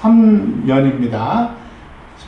3년입니다.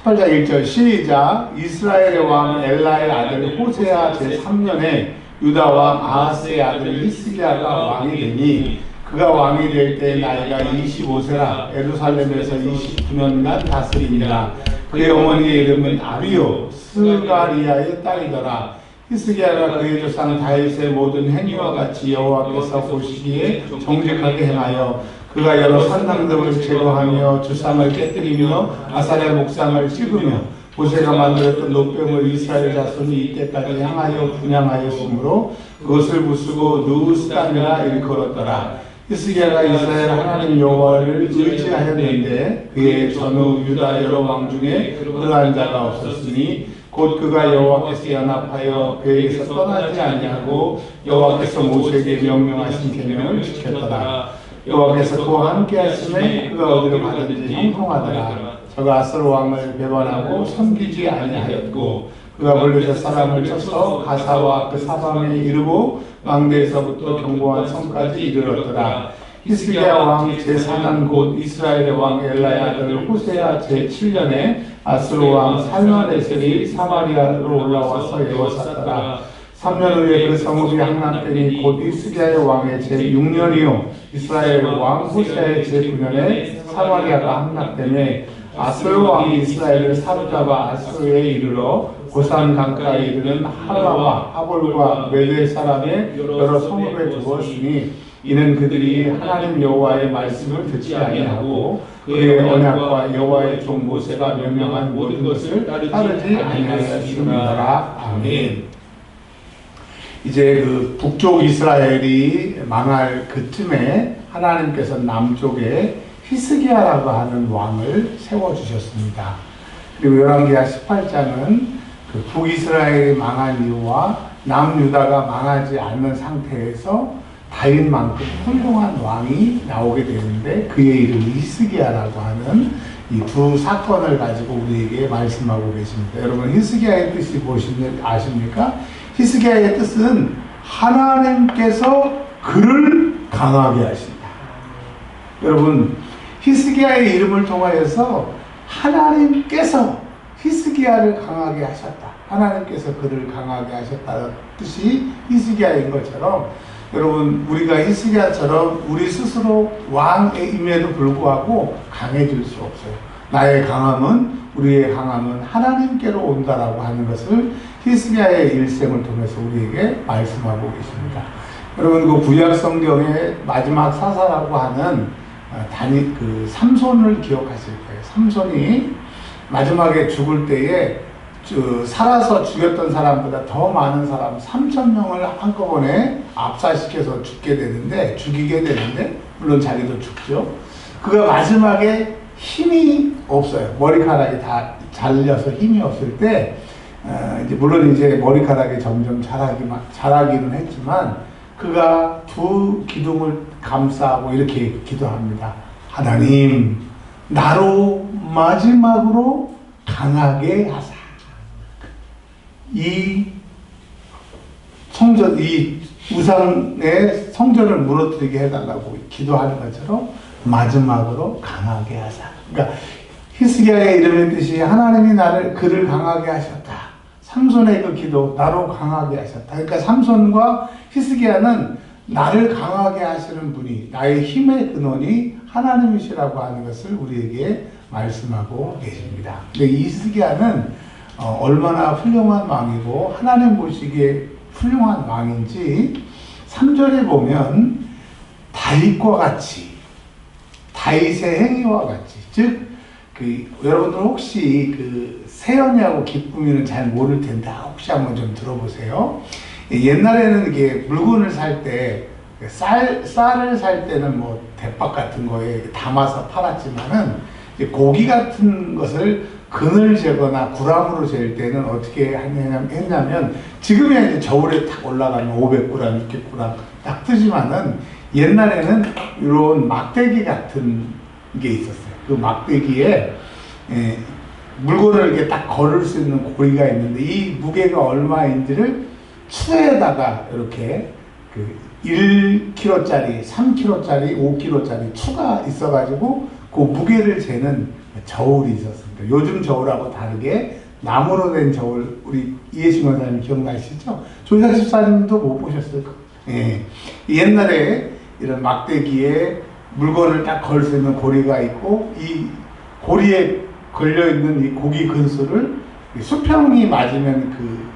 18장 1절 시작 이스라엘의 왕 엘라의 아들 호세아 제3년에 유다 왕 아하스의 아들 히스기야가 왕이 되니 그가 왕이 될 때 나이가 25세라 에루살렘에서 29년간 다스립니다. 그의 어머니의 이름은 아비요 스가리아의 딸이더라. 히스기야가 그의 조상 다윗의 모든 행위와 같이 여호와께서 보시기에 정직하게 행하여 그가 여러 산당들을 제거하며 주상을 깨뜨리며 아사의 목상을 찍으며 모세가 만들었던 노병을 이스라엘 자손이 이때까지 향하여 분양하였으므로 그것을 부수고 누스단이라 일컬었더라. 히스기야가 이스라엘 하나님 여호와를 의지하였는데 그의 전후 유다 여러 왕 중에 그러한 자가 없었으니 곧 그가 여호와께서 연합하여 그에게서 떠나지 아니하고 여호와께서 모세에게 명령하신 계명을 지켰더라. 여호와께서 그와 함께 하심에 그가 어디로 가든지 형통하더라. 저가 아스로 왕을 배반하고 섬기지 아니하였고 그가 블레셋 사람을 쳐서 가사와 그 사방에 이르고 망대에서부터 견고한 성까지 이르렀더라. 히스기야 왕 제4년 곧 이스라엘의 왕 엘라의 아들 호세아 제7년에 아스로 왕 살면에셀이 사마리아로 올라와서 에워쌌더라. 3년 후에 그 성읍이 항납되니 곧 히스기야의 왕의 제6년이요 이스라엘 왕 호세아의 제9년에 사마리아가 항납되매 아스로 왕이 이스라엘을 사로잡아 아스로에 이르러 고산 강가에 이르는 할라와 하볼과 메대 사람의 여러 성읍에 두었으니 이는 그들이 하나님 여호와의 말씀을 듣지 아니하고 그의 언약과 여호와의 종 모세가 명령한 모든 것을 따르지 아니하였음이더라 아멘. 이제 그 북쪽 이스라엘이 망할 그쯤에 하나님께서 남쪽에 히스기야라고 하는 왕을 세워 주셨습니다. 그리고 열왕기하 18장은 그 북이스라엘이 망한 이유와 남유다가 망하지 않는 상태에서 다윗만큼 훌륭한 왕이 나오게 되는데 그의 이름이 히스기야라고 하는 이 두 사건을 가지고 우리에게 말씀하고 계십니다. 여러분 히스기야의 뜻이 무엇인지 아십니까? 히스기야의 뜻은 하나님께서 그를 강하게 하신다. 여러분 히스기야의 이름을 통하여서 하나님께서 히스기야를 강하게 하셨다. 하나님께서 그를 강하게 하셨다는 뜻이 히스기야인 것처럼 여러분 우리가 히스기야처럼 우리 스스로 왕임에도 불구하고 강해질 수 없어요. 나의 강함은 우리의 강함은 하나님께로 온다라고 하는 것을 히스기야의 일생을 통해서 우리에게 말씀하고 계십니다. 여러분 그 구약 성경의 마지막 사사라고 하는 단위 그 삼손을 기억하실 거예요. 삼손이 마지막에 죽을 때에 저 살아서 죽였던 사람보다 더 많은 사람 3천 명을 한꺼번에 압사시켜서 죽게 되는데 죽이게 되는데 물론 자기도 죽죠. 그가 마지막에 힘이 없어요. 머리카락이 다 잘려서 힘이 없을 때 어, 이제 물론 이제 머리카락이 점점 자라기만 자라기는 했지만 그가 두 기둥을 감싸고 이렇게 기도합니다. 하나님 나로 마지막으로 강하게 하사. 이 성전, 이 우상의 성전을 무너뜨리게 해달라고 기도하는 것처럼 마지막으로 강하게 하사. 그러니까 히스기야의 이름의 뜻이 하나님이 나를 그를 강하게 하셨다. 삼손의 그 기도 나로 강하게 하셨다. 그러니까 삼손과 히스기야는 나를 강하게 하시는 분이 나의 힘의 근원이 하나님이시라고 하는 것을 우리에게 말씀하고 계십니다. 근데 히스기야는 어, 얼마나 훌륭한 왕이고 하나님 보시기에 훌륭한 왕인지 3절에 보면 다윗과 같이 다윗의 행위와 같이 즉 그 여러분들 혹시 그 세연이하고 기쁨이는 잘 모를 텐데 혹시 한번 좀 들어보세요. 옛날에는 이게 물건을 살 때 쌀, 쌀을 살 때는 뭐 대박 같은 거에 담아서 팔았지만은 고기 같은 것을 근을 재거나 구람으로 잴 때는 어떻게 했냐면 지금이야 이제 저울에 탁 올라가면 500g, 600g 딱 뜨지만은 옛날에는 이런 막대기 같은 게 있었어요. 그 막대기에 에, 물건을 이렇게 딱 걸을 수 있는 고리가 있는데 이 무게가 얼마인지를 추에다가 이렇게 그 1kg짜리, 3kg짜리, 5kg짜리 추가 있어가지고 그 무게를 재는 저울이 있었습니다. 요즘 저울하고 다르게 나무로 된 저울 우리 이해신 원사님 기억나시죠? 조사 집사님도 못 보셨을 거예요. 예. 옛날에 이런 막대기에 물건을 딱 걸 수 있는 고리가 있고 이 고리에 걸려 있는 이 고기 근수를 이 수평이 맞으면 그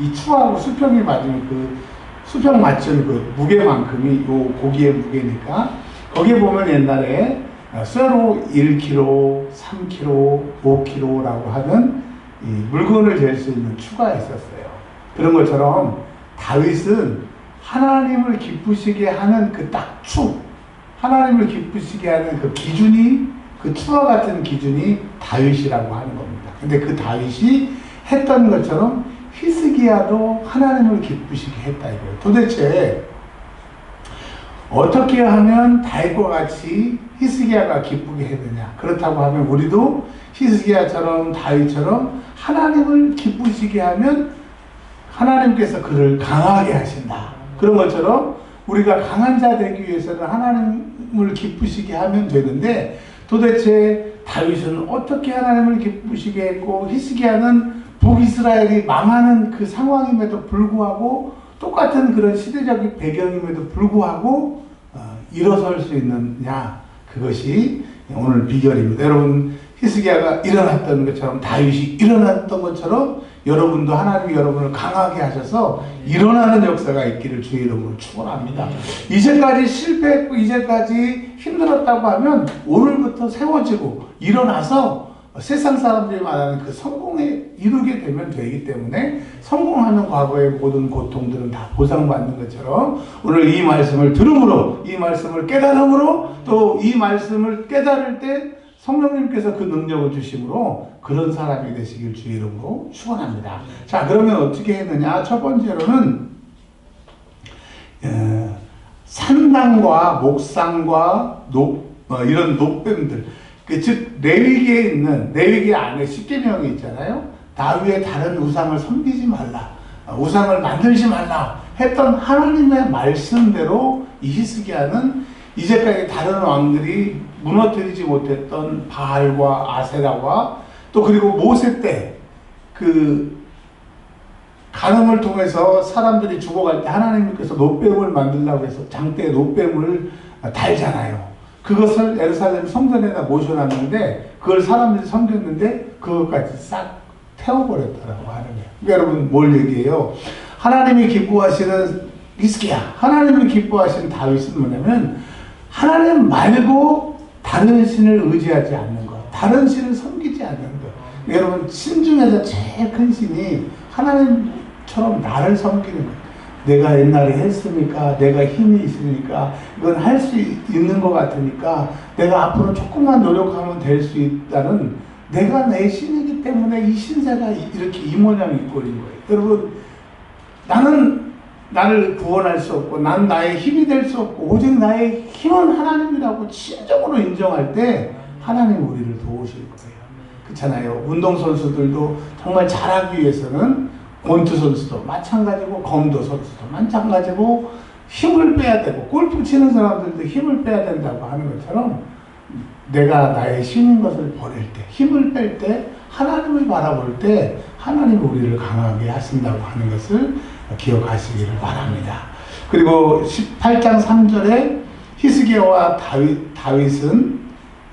이 추하고 수평이 맞으면 그 수평 맞춘 그 무게만큼이 요 고기의 무게니까 거기에 보면 옛날에 어, 쇠로 1kg, 3kg, 5kg라고 하는 이 물건을 잴 수 있는 추가 있었어요. 그런 것처럼 다윗은 하나님을 기쁘시게 하는 그딱 추, 하나님을 기쁘시게 하는 그 기준이 그 추와 같은 기준이 다윗이라고 하는 겁니다. 근데 그 다윗이 했던 것처럼 히스기야도 하나님을 기쁘시게 했다 이거예요. 도대체 어떻게 하면 다윗과 같이 히스기야가 기쁘게 해드냐? 그렇다고 하면 우리도 히스기야처럼 다윗처럼 하나님을 기쁘시게 하면 하나님께서 그를 강하게 하신다. 그런 것처럼 우리가 강한 자 되기 위해서는 하나님을 기쁘시게 하면 되는데 도대체 다윗은 어떻게 하나님을 기쁘시게 했고 히스기야는 북이스라엘이 망하는 그 상황임에도 불구하고 똑같은 그런 시대적인 배경임에도 불구하고 어, 일어설 수 있느냐 그것이 오늘 비결입니다. 여러분 히스기야가 일어났던 것처럼 다윗이 일어났던 것처럼 여러분도 하나님이 여러분을 강하게 하셔서 일어나는 역사가 있기를 주의 이름으로 축원합니다. 이제까지 실패했고 이제까지 힘들었다고 하면 오늘부터 세워지고 일어나서 세상 사람들이 말하는 그 성공에 이르게 되면 되기 때문에 성공하는 과거의 모든 고통들은 다 보상받는 것처럼 오늘 이 말씀을 들음으로 이 말씀을 깨달음으로 또 이 말씀을 깨달을 때 성령님께서 그 능력을 주심으로 그런 사람이 되시길 주의 이름으로 축원합니다. 자 그러면 어떻게 했느냐? 첫 번째로는 어, 산당과 목상과 녹 어, 이런 녹뱀들 그 즉 레위기에 있는 레위기 안에 십계명이 있잖아요. 다윗의 다른 우상을 섬기지 말라. 어, 우상을 만들지 말라 했던 하나님의 말씀대로 이 히스기야는 이제까지 다른 왕들이 무너뜨리지 못했던 바알과 아세라와 또 그리고 모세 때그 간음을 통해서 사람들이 죽어갈 때 하나님께서 노뱀을 만들라고 해서 장대에 노뱀을 달잖아요. 그것을 예루살렘 성전에다 모셔놨는데 그걸 사람들이 섬겼는데 그것까지 싹 태워버렸다라고 하는 거예요. 그러니까 여러분 뭘 얘기해요? 하나님이 기뻐하시는 히스기야, 하나님이 기뻐하시는 다윗은 뭐냐면 하나님 말고 다른 신을 의지하지 않는 것, 다른 신을 섬기지 않는 것. 여러분 신 중에서 제일 큰 신이 하나님처럼 나를 섬기는 것. 내가 옛날에 했으니까, 내가 힘이 있으니까, 이건 할 수 있는 것 같으니까, 내가 앞으로 조금만 노력하면 될 수 있다는 내가 내 신이기 때문에 이 신세가 이렇게 이 모양이 꼴인 거예요. 여러분, 나는 나를 구원할 수 없고, 난 나의 힘이 될 수 없고, 오직 나의 힘은 하나님이라고 진정으로 인정할 때, 하나님 우리를 도우실 거예요. 그렇잖아요. 운동선수들도 정말 잘하기 위해서는 권투 선수도 마찬가지고, 검도 선수도 마찬가지고, 힘을 빼야 되고, 골프 치는 사람들도 힘을 빼야 된다고 하는 것처럼, 내가 나의 신인 것을 버릴 때, 힘을 뺄 때, 하나님을 바라볼 때, 하나님 우리를 강하게 하신다고 하는 것을 기억하시기를 바랍니다. 그리고 18장 3절에 히스기야와 다윗, 다윗은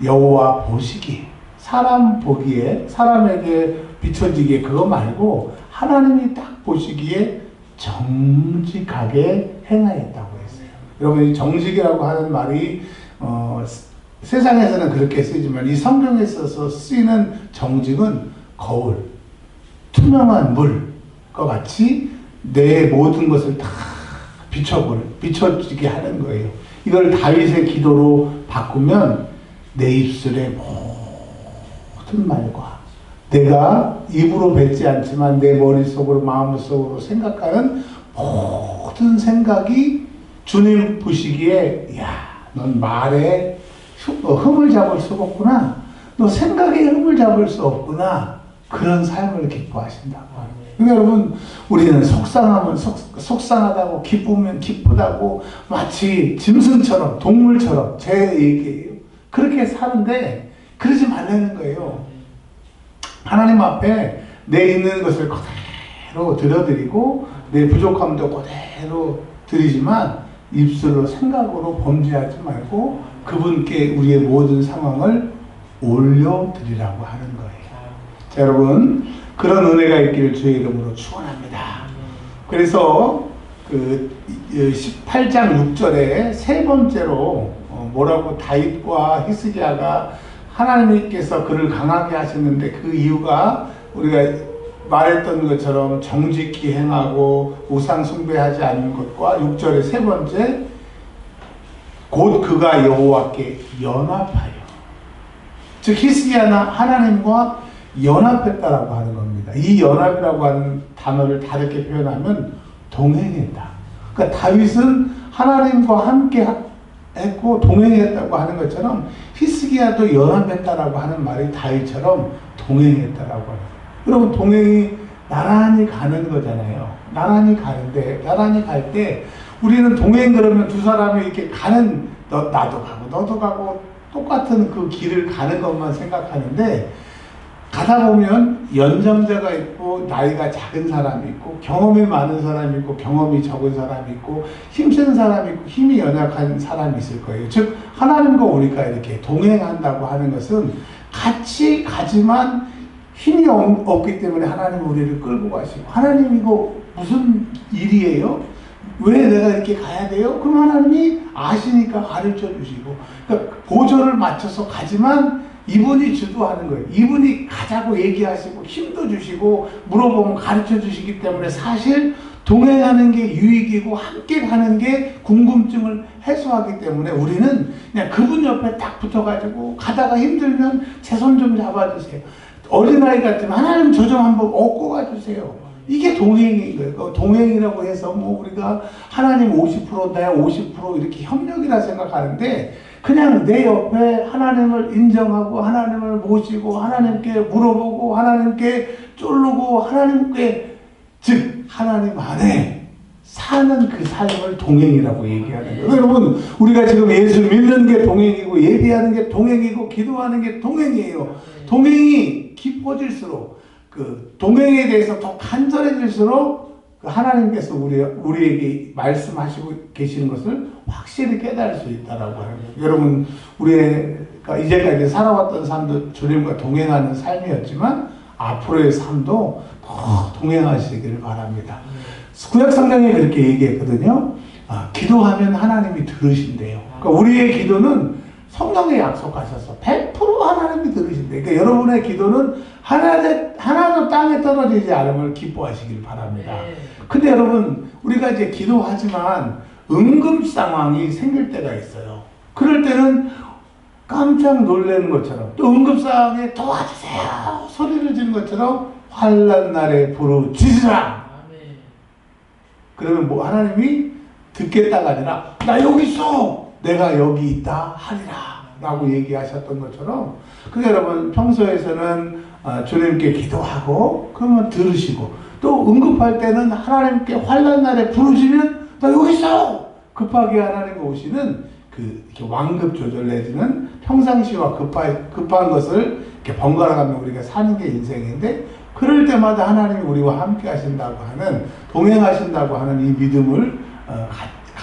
여호와 보시기, 사람 보기에, 사람에게 비춰지기에 그거 말고 하나님이 딱 보시기에 정직하게 행하였다고 했어요. 여러분, 이 정직이라고 하는 말이, 어, 세상에서는 그렇게 쓰지만 이 성경에 있어서 쓰이는 정직은 거울, 투명한 물과 같이 내 모든 것을 다 비춰볼, 비춰지게 하는 거예요. 이걸 다윗의 기도로 바꾸면 내 입술에 모든 말과 내가 입으로 뱉지 않지만 내 머릿속으로 마음속으로 생각하는 모든 생각이 주님 보시기에 야, 넌 말에 어, 흠을 잡을 수 없구나. 너 생각에 흠을 잡을 수 없구나. 그런 삶을 기뻐하신다고. 그러니까 여러분, 우리는 속상하면 속, 속상하다고, 기쁘면 기쁘다고, 마치 짐승처럼, 동물처럼, 제 얘기예요. 그렇게 사는데 그러지 말라는 거예요. 하나님 앞에 내 있는 것을 그대로 드려드리고 내 부족함도 그대로 드리지만 입술로 생각으로 범죄하지 말고 그분께 우리의 모든 상황을 올려드리라고 하는 거예요. 자, 여러분 그런 은혜가 있기를 주의 이름으로 축원합니다. 그래서 그 18장 6절에 세 번째로 어, 뭐라고 다윗과 히스기야가 하나님께서 그를 강하게 하셨는데 그 이유가 우리가 말했던 것처럼 정직히 행하고 우상 숭배하지 않는 것과 6절의 세 번째 곧 그가 여호와께 연합하여 즉 히스기야나 하나님과 연합했다라고 하는 겁니다. 이 연합이라고 하는 단어를 다르게 표현하면 동행했다. 그러니까 다윗은 하나님과 함께 했고 동행했다고 하는 것처럼 히스기야도 연합했다라고 하는 말이 다윗처럼 동행했다라고 하는 여러분 동행이 나란히 가는 거잖아요. 나란히 가는데 나란히 갈 때 우리는 동행 그러면 두 사람이 이렇게 가는 너, 나도 가고 너도 가고 똑같은 그 길을 가는 것만 생각하는데 가다 보면 연장자가 있고 나이가 작은 사람이 있고 경험이 많은 사람이 있고 경험이 적은 사람이 있고 힘센 사람이 있고 힘이 연약한 사람이 있을 거예요. 즉 하나님과 우리가 이렇게 동행한다고 하는 것은 같이 가지만 힘이 없기 때문에 하나님 우리를 끌고 가시고 하나님 이거 무슨 일이에요? 왜 내가 이렇게 가야 돼요? 그럼 하나님이 아시니까 가르쳐 주시고 그러니까 보조를 맞춰서 가지만 이분이 주도하는 거예요. 이분이 가자고 얘기하시고 힘도 주시고 물어보면 가르쳐 주시기 때문에 사실 동행하는 게 유익이고 함께 가는 게 궁금증을 해소하기 때문에 우리는 그냥 그분 옆에 딱 붙어가지고 가다가 힘들면 제 손 좀 잡아주세요. 어린아이 같으면 하나님 저 좀 한번 업고 가주세요. 이게 동행인 거예요. 그 동행이라고 해서 뭐 우리가 하나님 50% 내가 50% 이렇게 협력이라 생각하는데 그냥 내 옆에 하나님을 인정하고 하나님을 모시고 하나님께 물어보고 하나님께 쫄르고 하나님께 즉 하나님 안에 사는 그 삶을 동행이라고 얘기하는 거예요. 여러분 우리가 지금 예수 믿는 게 동행이고 예배하는 게 동행이고 기도하는 게 동행이에요. 동행이 깊어질수록 그 동행에 대해서 더 간절해질수록 그 하나님께서 우리, 우리에게 말씀하시고 계시는 것을 확실히 깨달을 수 있다라고 하는 거예요. 여러분, 우리가 이제까지 살아왔던 삶도 주님과 동행하는 삶이었지만 앞으로의 삶도 더 동행하시기를 바랍니다. 구약 성경에 그렇게 얘기했거든요. 아, 기도하면 하나님이 들으신대요. 그러니까 우리의 기도는 성경에 약속하셔서 100% 하나님이 들으신대. 그러니까 여러분의 기도는 하나도, 하나도 땅에 떨어지지 않음을 기뻐하시길 바랍니다. 네. 근데 여러분, 우리가 이제 기도하지만 응급 상황이 생길 때가 있어요. 그럴 때는 깜짝 놀라는 것처럼 또 응급 상황에 도와주세요 소리를 지는 것처럼 환란 날에 부르짖으라. 그러면 뭐 하나님이 듣겠다가 아니라 나 여기 있어 내가 여기 있다 하리라 라고 얘기하셨던 것처럼 그게 여러분 평소에서는 어, 주님께 기도하고 그러면 들으시고 또 응급할 때는 하나님께 환란 날에 부르시면 나 여기 있어! 급하게 하나님 오시는 그 이렇게 완급 조절 내지는 평상시와 급한 급한 것을 이렇게 번갈아가며 우리가 사는 게 인생인데 그럴 때마다 하나님이 우리와 함께 하신다고 하는 동행하신다고 하는 이 믿음을 어,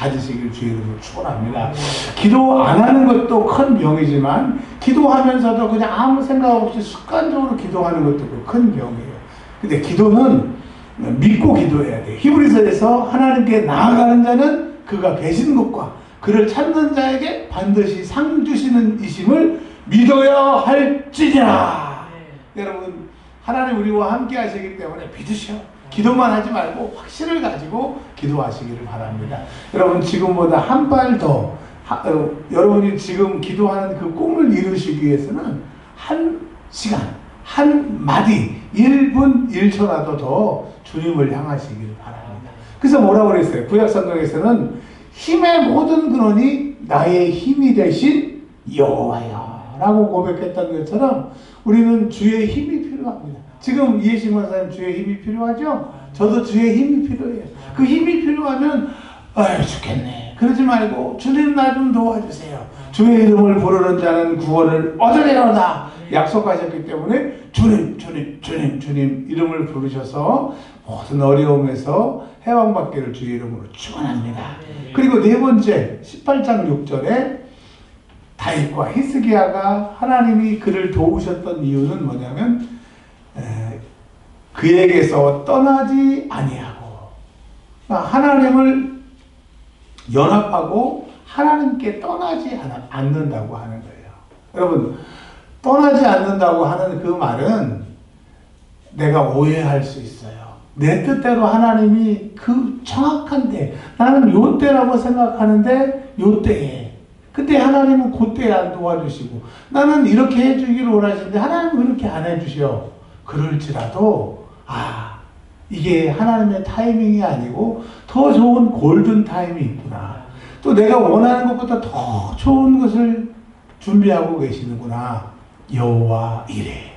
가, 가지시길 주의 이름으로 축원합니다. 기도 안 하는 것도 큰 병이지만 기도하면서도 그냥 아무 생각 없이 습관적으로 기도하는 것도 그큰 병이에요. 근데 기도는 믿고 기도해야 돼. 히브리서에서 하나님께 나아가는 자는 그가 계신 것과 그를 찾는 자에게 반드시 상 주시는 이심을 믿어야 할지니라. 네. 여러분 하나님 우리와 함께 하시기 때문에 믿으셔. 기도만 하지 말고 확신을 가지고 기도하시기를 바랍니다. 여러분 지금보다 한 발더 어, 여러분이 지금 기도하는 그 꿈을 이루시기 위해서는 한 시간, 한 마디, 1분 1초라도 더 주님을 향하시기를 바랍니다. 그래서 뭐라고 그랬어요? 구약 성경에서는 힘의 모든 근원이 나의 힘이 되신 여호와여 라고 고백했던 것처럼 우리는 주의 힘이 필요합니다. 지금 이해신 권사님 주의 힘이 필요하죠? 저도 주의 힘이 필요해요. 그 힘이 필요하면 아유 죽겠네. 그러지 말고 주님 나 좀 도와주세요. 주의 이름을 부르는 자는 구원을 얻으리로다 약속하셨기 때문에 주님 주님 주님 주님 이름을 부르셔서 모든 어려움에서 해방받기를 주의 이름으로 축원합니다. 그리고 네 번째 18장 6절에 다윗과 히스기야가 하나님이 그를 도우셨던 이유는 뭐냐면 에, 그에게서 떠나지 아니하고 하나님을 연합하고 하나님께 떠나지 않- 않는다고 하는 거예요. 여러분 떠나지 않는다고 하는 그 말은 내가 오해할 수 있어요. 내 뜻대로 하나님이 그 정확한데 나는 요 때라고 생각하는데 요 때에 그때 하나님은 그때에 안 도와주시고 나는 이렇게 해주기를 원하시는데 하나님은 그렇게 안 해주셔. 그럴지라도 아 이게 하나님의 타이밍이 아니고 더 좋은 골든 타임이 있구나. 또 내가 원하는 것보다 더 좋은 것을 준비하고 계시는구나. 여호와 이래.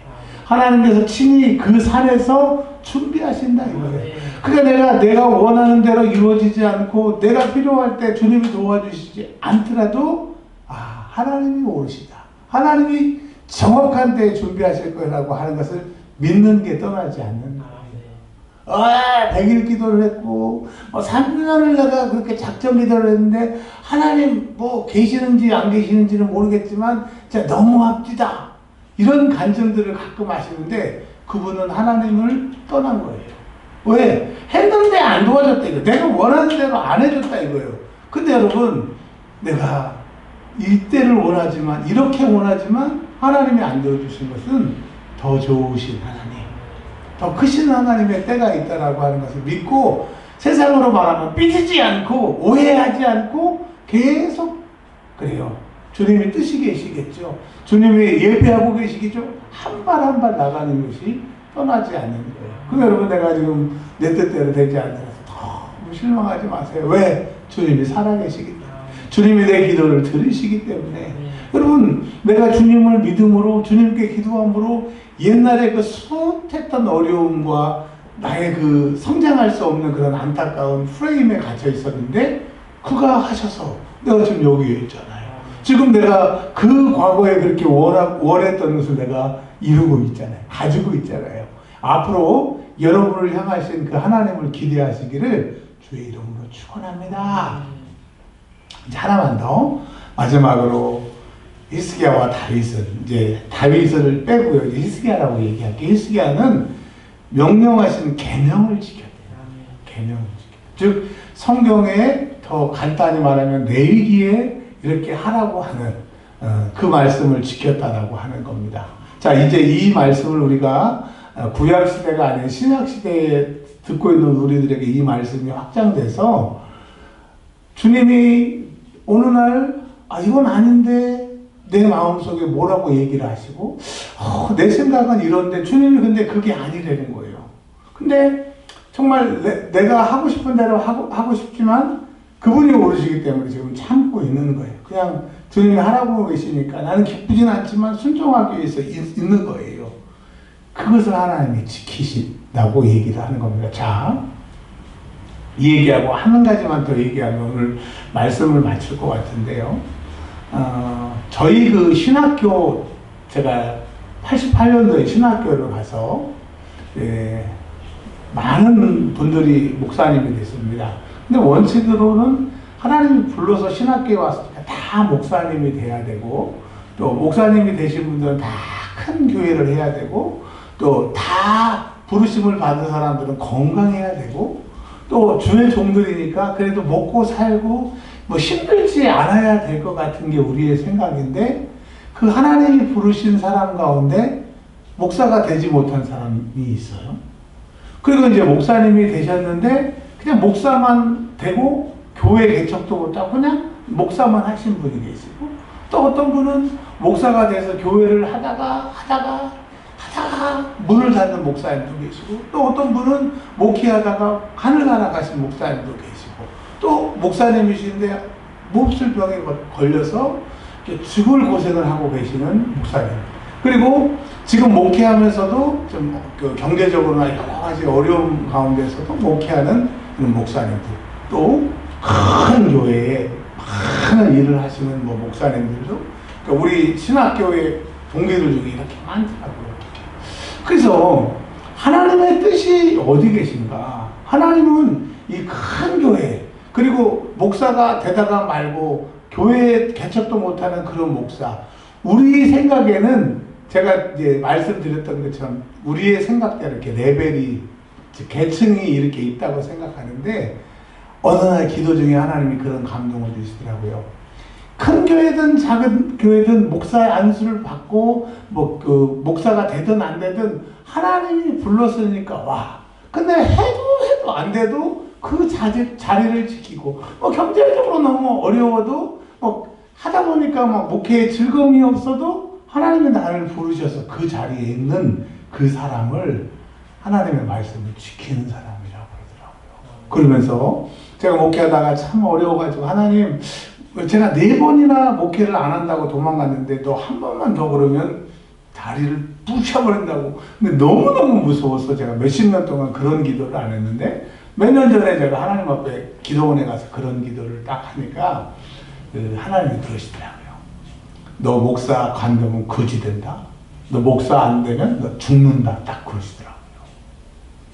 하나님께서 친히 그 산에서 준비하신다 이거예요. 그러니까 내가 내가 원하는 대로 이루어지지 않고 내가 필요할 때 주님이 도와주시지 않더라도 아 하나님이 오르시다. 하나님이 정확한 때에 준비하실 거라고 하는 것을 믿는 게 떠나지 않는 거예요. 아, 100일 기도를 했고, 뭐 3년을 내가 그렇게 작정 기도를 했는데, 하나님 뭐 계시는지 안 계시는지는 모르겠지만, 진짜 너무 앞디다. 이런 간증들을 가끔 하시는데, 그분은 하나님을 떠난 거예요. 왜? 했는데 안 도와줬다 이거. 내가 원하는 대로 안 해줬다 이거예요. 근데 여러분, 내가 이때를 원하지만, 이렇게 원하지만, 하나님이 안 도와주신 것은 더 좋으신 하나님. 더 크신 하나님의 때가 있다라고 하는 것을 믿고 세상으로 말하면 삐지지 않고 오해하지 않고 계속 그래요. 주님이 뜻이 계시겠죠. 주님이 예배하고 계시겠죠. 한 발 한 발 나가는 것이 떠나지 않는 거예요. 그럼 여러분 내가 지금 내 뜻대로 되지 않아서 너무 실망하지 마세요. 왜? 주님이 살아계시기 때문에. 주님이 내 기도를 들으시기 때문에. 여러분, 내가 주님을 믿음으로 주님께 기도함으로 옛날에 그 숱했던 어려움과 나의 그 성장할 수 없는 그런 안타까운 프레임에 갇혀 있었는데 그가 하셔서 내가 지금 여기에 있잖아요. 지금 내가 그 과거에 그렇게 원하, 원했던 것을 내가 이루고 있잖아요. 가지고 있잖아요. 앞으로 여러분을 향하신 그 하나님을 기대하시기를 주의 이름으로 축원합니다. 이제 하나만 더 마지막으로 히스기야와 다윗은 이제 다윗을 빼고요. 이제 히스기야라고 얘기할게요. 히스기야는 명령하신 계명을 지켰대요. 계명을 지켰. 즉 성경에 더 간단히 말하면 내위기에 이렇게 하라고 하는 어, 그 말씀을 지켰다라고 하는 겁니다. 자 이제 이 말씀을 우리가 어, 구약 시대가 아닌 신약 시대에 듣고 있는 우리들에게 이 말씀이 확장돼서 주님이 어느 날 아, 이건 아닌데 내 마음속에 뭐라고 얘기를 하시고 어, 내 생각은 이런데 주님이 근데 그게 아니라는 거예요. 근데 정말 내, 가 하고 싶은 대로 하고, 하고 싶지만 그분이 오르시기 때문에 지금 참고 있는 거예요. 그냥 주님이 하라고 계시니까 나는 기쁘진 않지만 순종하기 위해서 있, 있는 거예요. 그것을 하나님이 지키신다고 얘기를 하는 겁니다. 자, 이 얘기하고 한 가지만 더 얘기하면 오늘 말씀을 마칠 것 같은데요. 어, 저희 그 신학교 제가 88년도에 신학교를 가서 예, 많은 분들이 목사님이 됐습니다. 근데 원칙으로는 하나님이 불러서 신학교에 왔으니까 다 목사님이 돼야 되고 또 목사님이 되신 분들은 다 큰 교회를 해야 되고 또 다 부르심을 받은 사람들은 건강해야 되고 또 주의 종들이니까 그래도 먹고 살고 뭐 힘들지 않아야 될 것 같은 게 우리의 생각인데 그 하나님이 부르신 사람 가운데 목사가 되지 못한 사람이 있어요. 그리고 이제 목사님이 되셨는데 그냥 목사만 되고 교회 개척도 못하고 그냥 목사만 하신 분이 계시고 또 어떤 분은 목사가 돼서 교회를 하다가 하다가 하다가 문을 닫는 목사님도 계시고 또 어떤 분은 목회하다가 하늘 날아가신 목사님도 계시고 또 목사님이신데 몹쓸 병에 걸려서 죽을 고생을 하고 계시는 목사님 그리고 지금 목회하면서도 좀그 경제적으로나 여러 가지 어려움 가운데서도 목회하는 목사님들 또 큰 교회에 많은 일을 하시는 뭐 목사님들도 그러니까 우리 신학교의 동기들 중에 이렇게 많더라고요. 그래서 하나님의 뜻이 어디 계신가? 하나님은 이 큰 교회 그리고 목사가 되다가 말고 교회 개척도 못하는 그런 목사 우리 생각에는 제가 이제 말씀드렸던 것처럼 우리의 생각대로 이렇게 레벨이 즉 계층이 이렇게 있다고 생각하는데 어느 날 기도 중에 하나님이 그런 감동을 주시더라고요. 큰 교회든 작은 교회든 목사의 안수를 받고 뭐 그 목사가 되든 안 되든 하나님이 불렀으니까 와. 근데 해도 해도 안 돼도 그 자리, 자리를 지키고 뭐 경제적으로 너무 어려워도 뭐 하다 보니까 막 목회에 즐거움이 없어도 하나님이 나를 부르셔서 그 자리에 있는 그 사람을 하나님의 말씀을 지키는 사람이라고 그러더라고요. 그러면서 제가 목회하다가 참 어려워가지고 하나님 제가 네 번이나 목회를 안 한다고 도망갔는데 너 한 번만 더 그러면 다리를 부셔버린다고. 근데 너무너무 무서워서 제가 몇십 년 동안 그런 기도를 안 했는데 몇 년 전에 제가 하나님 앞에 기도원에 가서 그런 기도를 딱 하니까 그 하나님이 그러시더라고요. 너 목사 관두면 거지 된다. 너 목사 안 되면 너 죽는다. 딱 그러시더라고요.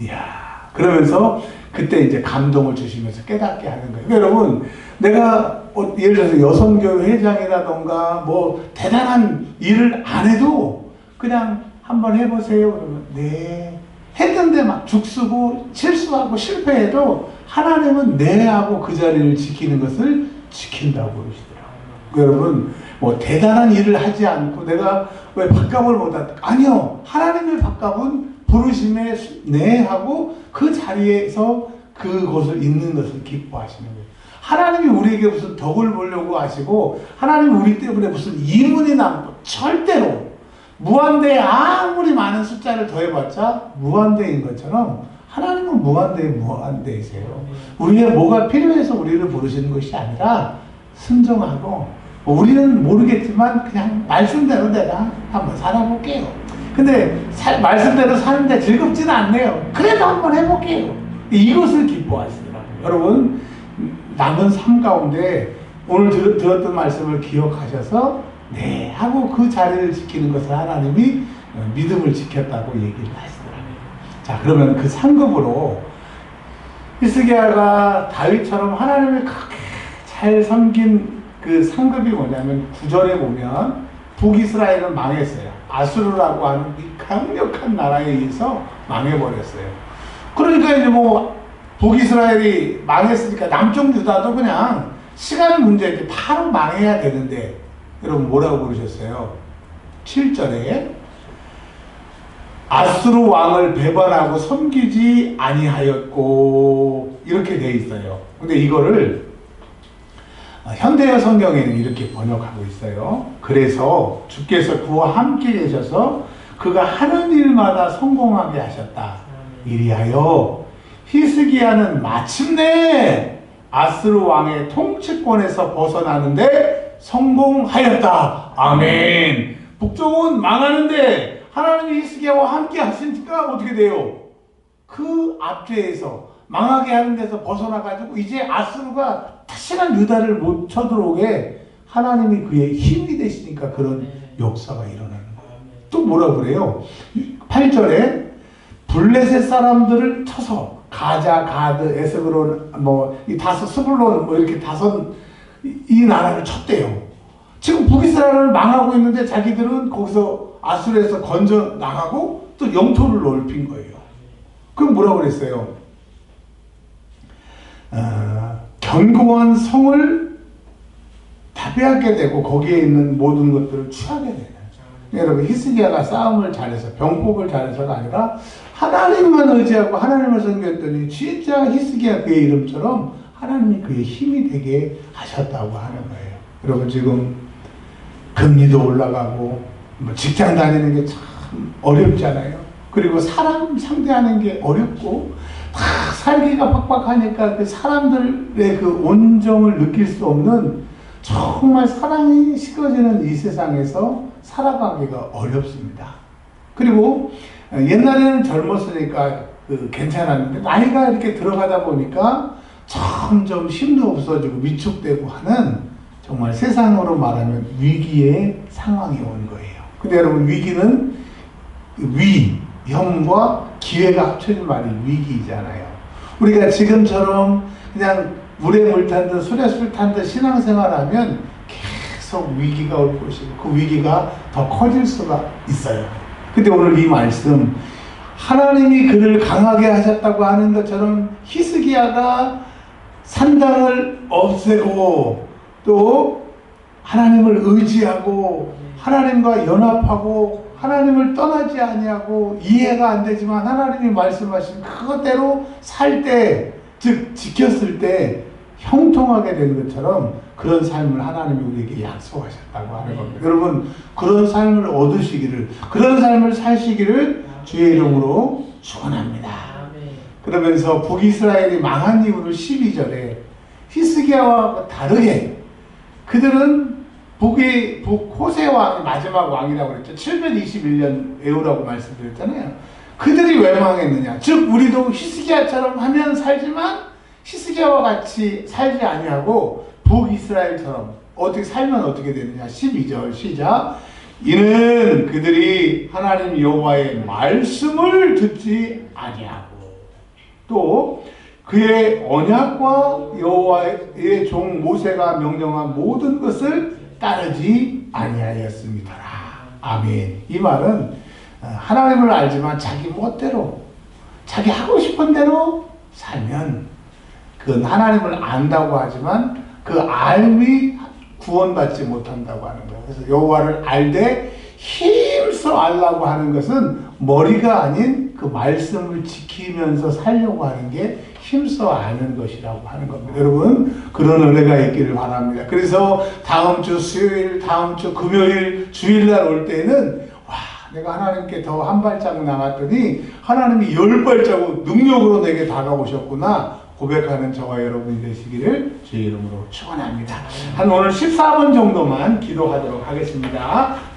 이야. 그러면서 그때 이제 감동을 주시면서 깨닫게 하는 거예요. 그러니까 여러분, 내가 어, 예를 들어서 여성교회 회장이라던가 뭐 대단한 일을 안 해도 그냥 한번 해보세요. 그러면 네. 했는데 막 죽쓰고 실수하고 실패해도 하나님은 네 하고 그 자리를 지키는 것을 지킨다고 그러시더라고요. 여러분, 뭐 대단한 일을 하지 않고 내가 왜 밥값을 못한다? 아니요. 하나님의 밥값은 부르심에 네 하고 그 자리에서 그것을 있는 것을 기뻐하시는 거예요. 하나님이 우리에게 무슨 덕을 보려고 하시고 하나님이 우리 때문에 무슨 이문이 남고 절대로 무한대에 아무리 많은 숫자를 더해봤자 무한대인 것처럼 하나님은 무한대에 무한대이세요. 우리의 뭐가 필요해서 우리를 부르시는 것이 아니라 순종하고 뭐 우리는 모르겠지만 그냥 말씀대로 내가 한번 살아볼게요. 근데 사- 말씀대로 사는데 즐겁지는 않네요. 그래도 한번 해볼게요. 이것을 기뻐하시더라고요. 여러분 남은 삶 가운데 오늘 들, 들었던 말씀을 기억하셔서 네 하고 그 자리를 지키는 것을 하나님이 어, 믿음을 지켰다고 얘기를 하시더라고요. 자 그러면 그 상급으로 히스기야가 다윗처럼 하나님을 그렇게 잘 섬긴 그 상급이 뭐냐면 구절에 보면 북이스라엘은 망했어요. 아수르라고 하는 이 강력한 나라에 의해서 망해버렸어요. 그러니까 이제 뭐 북이스라엘이 망했으니까 남쪽 유다도 그냥 시간 문제지 바로 망해야 되는데 여러분 뭐라고 그러셨어요? 7절에 아수르 왕을 배반하고 섬기지 아니하였고 이렇게 돼 있어요. 근데 이거를 어, 현대어 성경에는 이렇게 번역하고 있어요. 그래서 주께서 그와 함께 계셔서 그가 하는 일마다 성공하게 하셨다. 이리하여 히스기야는 마침내 아스르 왕의 통치권에서 벗어나는데 성공하였다. 아멘. 북쪽은 망하는데 하나님이 히스기야와 함께 하시니까 어떻게 돼요? 그 압제에서 망하게 하는 데서 벗어나가지고 이제 아스루가 다시는 유다를 못 쳐들어오게 하나님이 그의 힘이 되시니까 그런 역사가 일어나는 거예요. 또 뭐라 그래요? 8절에 블레셋 사람들을 쳐서 가자, 가드, 에스그론, 뭐, 이 다섯, 스불론, 뭐, 이렇게 다섯, 이, 이 나라를 쳤대요. 지금 북이스라엘을 망하고 있는데 자기들은 거기서 아수르에서 건져 나가고 또 영토를 넓힌 거예요. 그럼 뭐라고 그랬어요? 어, 견고한 성을 다 빼앗게 되고 거기에 있는 모든 것들을 취하게 되는 여러분 히스기야가 싸움을 잘해서 병법을 잘해서가 아니라 하나님만 의지하고 하나님을 섬겼더니 진짜 히스기야 그의 이름처럼 하나님이 그의 힘이 되게 하셨다고 하는 거예요. 여러분 지금 금리도 올라가고 뭐 직장 다니는 게 참 어렵잖아요. 그리고 사람 상대하는 게 어렵고 다 살기가 팍팍하니까 그 사람들의 그 온정을 느낄 수 없는 정말 사랑이 식어지는 이 세상에서 살아가기가 어렵습니다. 그리고 옛날에는 젊었으니까 그 괜찮았는데 나이가 이렇게 들어가다 보니까 점점 힘도 없어지고 위축되고 하는 정말 세상으로 말하면 위기의 상황이 온 거예요. 근데 여러분 위기는 위험과 기회가 합쳐진 말이 위기잖아요. 우리가 지금처럼 그냥 물에 물 탄듯 술에 술 탄듯 신앙생활하면 계속 위기가 올 것이고 그 위기가 더 커질 수가 있어요. 근데 오늘 이 말씀 하나님이 그를 강하게 하셨다고 하는 것처럼 히스기야가 산당을 없애고 또 하나님을 의지하고 하나님과 연합하고 하나님을 떠나지 아니하고 이해가 안 되지만 하나님이 말씀하신 그것대로 살 때, 즉 지켰을 때 형통하게 된 것처럼 그런 삶을 하나님이 우리에게 약속하셨다고 하는 겁니다. 여러분 그런 삶을 얻으시기를 그런 삶을 사시기를 주의 이름으로 축원합니다. 그러면서 북이스라엘이 망한 이유를 12절에 히스기야와 다르게 그들은 북의 북 호세 왕이 마지막 왕이라고 그랬죠. 721년 외우라고 말씀드렸잖아요. 그들이 왜 망했느냐? 즉 우리도 히스기야처럼 하면 살지만 히스기야와 같이 살지 아니하고 북이스라엘처럼 어떻게 살면 어떻게 되느냐? 12절 시작. 이는 그들이 하나님 여호와의 말씀을 듣지 아니하고 또 그의 언약과 여호와의 종 모세가 명령한 모든 것을 따르지 아니하였습니다. 아멘. 이 말은 어, 하나님을 알지만 자기 멋대로 자기 하고 싶은 대로 살면 그건 하나님을 안다고 하지만 그 알미 구원받지 못한다고 하는 거예요. 그래서 여호와를 알되 힘써 알라고 하는 것은 머리가 아닌 그 말씀을 지키면서 살려고 하는 게 힘써 아는 것이라고 하는 겁니다. 여러분 그런 은혜가 있기를 바랍니다. 그래서 다음 주 수요일, 다음 주 금요일, 주일날 올 때는 와 내가 하나님께 더 한 발자국 나갔더니 하나님이 열 발자국 능력으로 내게 다가오셨구나 고백하는 저와 여러분이 되시기를 주의 이름으로 축원합니다. 한 오늘 14분 정도만 기도하도록 하겠습니다.